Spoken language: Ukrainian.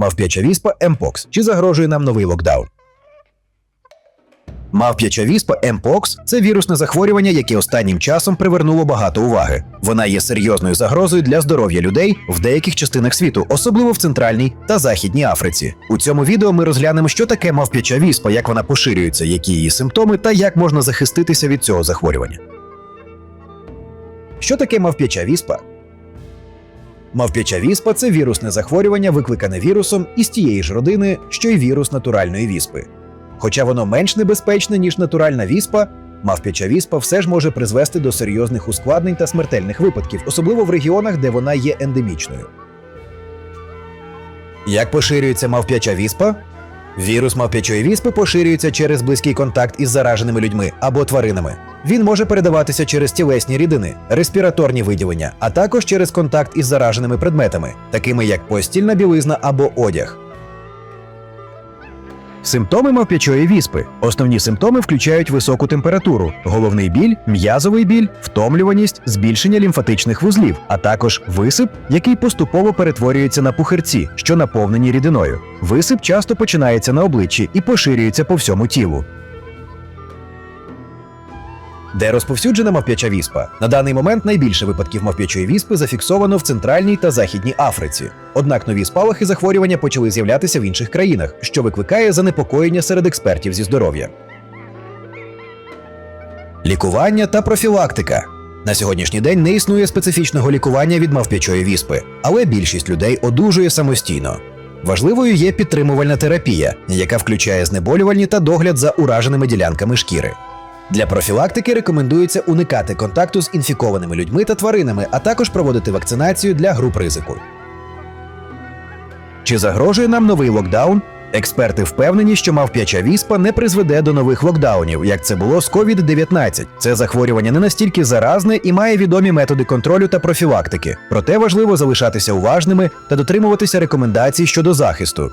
Мавп'яча віспа Емпокс, Чи загрожує нам новий локдаун? Мавп'яча віспа Mpox – це вірусне захворювання, яке останнім часом привернуло багато уваги. Вона є серйозною загрозою для здоров'я людей в деяких частинах світу, особливо в Центральній та Західній Африці. У цьому відео ми розглянемо, що таке мавп'яча віспа, як вона поширюється, які її симптоми та як можна захиститися від цього захворювання. Що таке мавп'яча віспа? Мавп'яча віспа це вірусне захворювання, викликане вірусом із тієї ж родини, що й вірус натуральної віспи. Хоча воно менш небезпечне, ніж натуральна віспа, мавп'яча віспа все ж може призвести до серйозних ускладнень та смертельних випадків, особливо в регіонах, де вона є ендемічною. Як поширюється мавп'яча віспа? Вірус мавп'ячої віспи поширюється через близький контакт із зараженими людьми або тваринами. Він може передаватися через тілесні рідини, респіраторні виділення, а також через контакт із зараженими предметами, такими як постільна білизна або одяг. Симптоми мавп'ячої віспи. Основні симптоми включають високу температуру, головний біль, м'язовий біль, втомлюваність, збільшення лімфатичних вузлів, а також висип, який поступово перетворюється на пухирці, що наповнені рідиною. Висип часто починається на обличчі і поширюється по всьому тілу. Де розповсюджена мавп'яча віспа? На даний момент найбільше випадків мавп'ячої віспи зафіксовано в Центральній та Західній Африці. Однак нові спалахи захворювання почали з'являтися в інших країнах, що викликає занепокоєння серед експертів зі здоров'я. Лікування та профілактика. На сьогоднішній день не існує специфічного лікування від мавп'ячої віспи, але більшість людей одужує самостійно. Важливою є підтримувальна терапія, яка включає знеболювальні та догляд за ураженими ділянками шкіри. Для профілактики рекомендується уникати контакту з інфікованими людьми та тваринами, а також проводити вакцинацію для груп ризику. Чи загрожує нам новий локдаун? Експерти впевнені, що мавп'яча віспа не призведе до нових локдаунів, як це було з COVID-19. Це захворювання не настільки заразне і має відомі методи контролю та профілактики. Проте важливо залишатися уважними та дотримуватися рекомендацій щодо захисту.